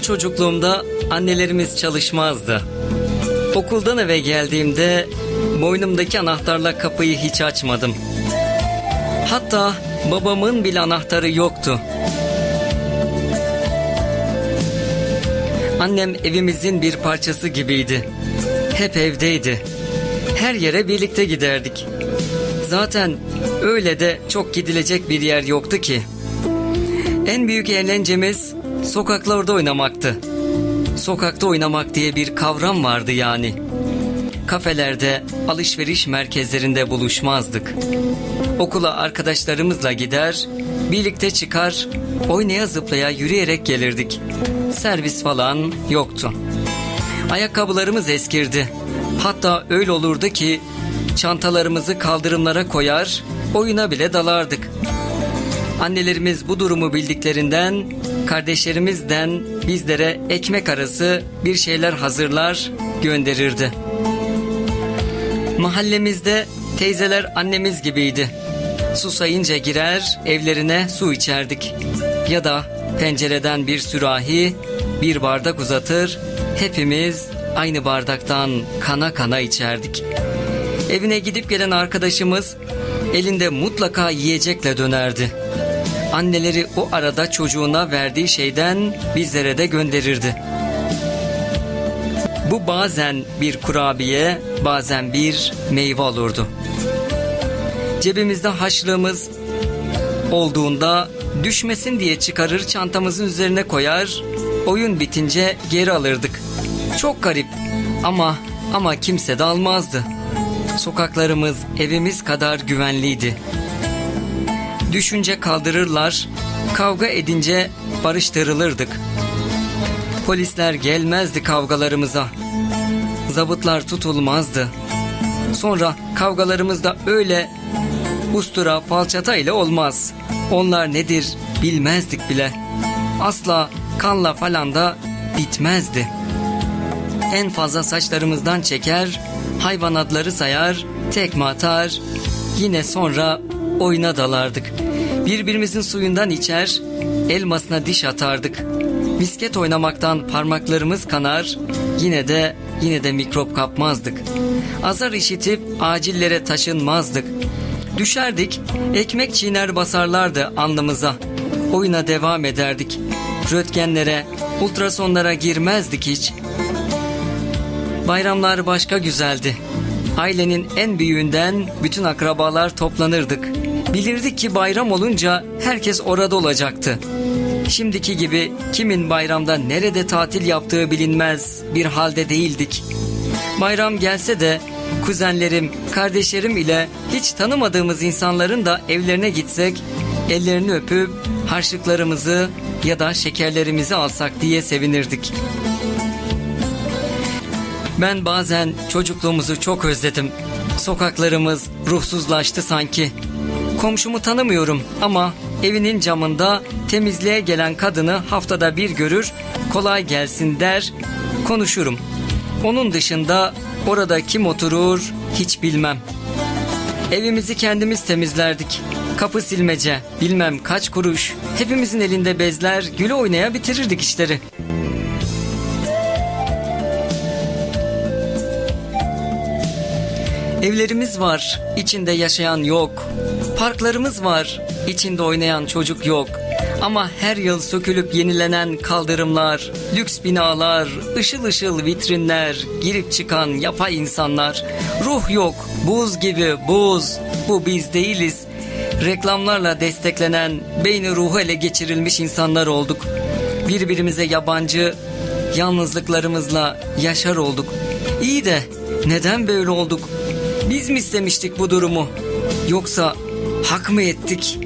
çocukluğumda annelerimiz çalışmazdı. Okuldan eve geldiğimde boynumdaki anahtarla kapıyı hiç açmadım. Hatta babamın bile anahtarı yoktu. Annem evimizin bir parçası gibiydi. Hep evdeydi. Her yere birlikte giderdik. Zaten öyle de çok gidilecek bir yer yoktu ki. En büyük eğlencemiz sokaklarda oynamaktı. Sokakta oynamak diye bir kavram vardı yani. Kafelerde, alışveriş merkezlerinde buluşmazdık. Okula arkadaşlarımızla gider, birlikte çıkar, oynaya zıplaya yürüyerek gelirdik. Servis falan yoktu. Ayakkabılarımız eskirdi. Hatta öyle olurdu ki çantalarımızı kaldırımlara koyar, oyuna bile dalardık. Annelerimiz bu durumu bildiklerinden kardeşlerimizden bizlere ekmek arası bir şeyler hazırlar gönderirdi. Mahallemizde teyzeler annemiz gibiydi. Susayınca girer evlerine su içerdik. Ya da pencereden bir sürahi, bir bardak uzatır, hepimiz aynı bardaktan kana kana içerdik. Evine gidip gelen arkadaşımız elinde mutlaka yiyecekle dönerdi. Anneleri o arada çocuğuna verdiği şeyden bizlere de gönderirdi. Bu bazen bir kurabiye, bazen bir meyve olurdu. Cebimizde haşlığımız olduğunda düşmesin diye çıkarır çantamızın üzerine koyar, oyun bitince geri alırdık. Çok garip ama ama kimse de almazdı. Sokaklarımız evimiz kadar güvenliydi. Düşünce kaldırırlar, kavga edince barıştırılırdık. Polisler gelmezdi kavgalarımıza. Zabıtlar tutulmazdı. Sonra kavgalarımız da öyle ustura falçata ile olmaz. Onlar nedir bilmezdik bile. Asla kanla falan da bitmezdi. En fazla saçlarımızdan çeker, hayvan adları sayar, tekme atar, yine sonra oyuna dalardık. Birbirimizin suyundan içer, elmasına diş atardık. Misket oynamaktan parmaklarımız kanar, yine de yine de mikrop kapmazdık. Azar işitip acillere taşınmazdık. Düşerdik, ekmek çiğner basarlardı alnımıza. Oyuna devam ederdik. Röntgenlere, ultrasonlara girmezdik hiç. Bayramlar başka güzeldi. Ailenin en büyüğünden bütün akrabalar toplanırdık. Bilirdik ki bayram olunca herkes orada olacaktı. Şimdiki gibi kimin bayramda nerede tatil yaptığı bilinmez bir halde değildik. Bayram gelse de kuzenlerim, kardeşlerim ile hiç tanımadığımız insanların da evlerine gitsek, ellerini öpüp harçlıklarımızı ya da şekerlerimizi alsak diye sevinirdik. Ben bazen çocukluğumuzu çok özledim. Sokaklarımız ruhsuzlaştı sanki. Komşumu tanımıyorum ama evinin camında temizliğe gelen kadını haftada bir görür, kolay gelsin der, konuşurum. Onun dışında orada kim oturur hiç bilmem. Evimizi kendimiz temizlerdik. Kapı silmece, bilmem kaç kuruş. Hepimizin elinde bezler, güle oynaya bitirirdik işleri. Evlerimiz var, içinde yaşayan yok. Parklarımız var, içinde oynayan çocuk yok. Ama her yıl sökülüp yenilenen kaldırımlar, lüks binalar, ışıl ışıl vitrinler, girip çıkan yapay insanlar. Ruh yok, buz gibi buz. Bu biz değiliz. Reklamlarla desteklenen, beyni ruhu ele geçirilmiş insanlar olduk. Birbirimize yabancı, yalnızlıklarımızla yaşar olduk. İyi de neden böyle olduk? Biz mi istemiştik bu durumu? Yoksa hak mı ettik?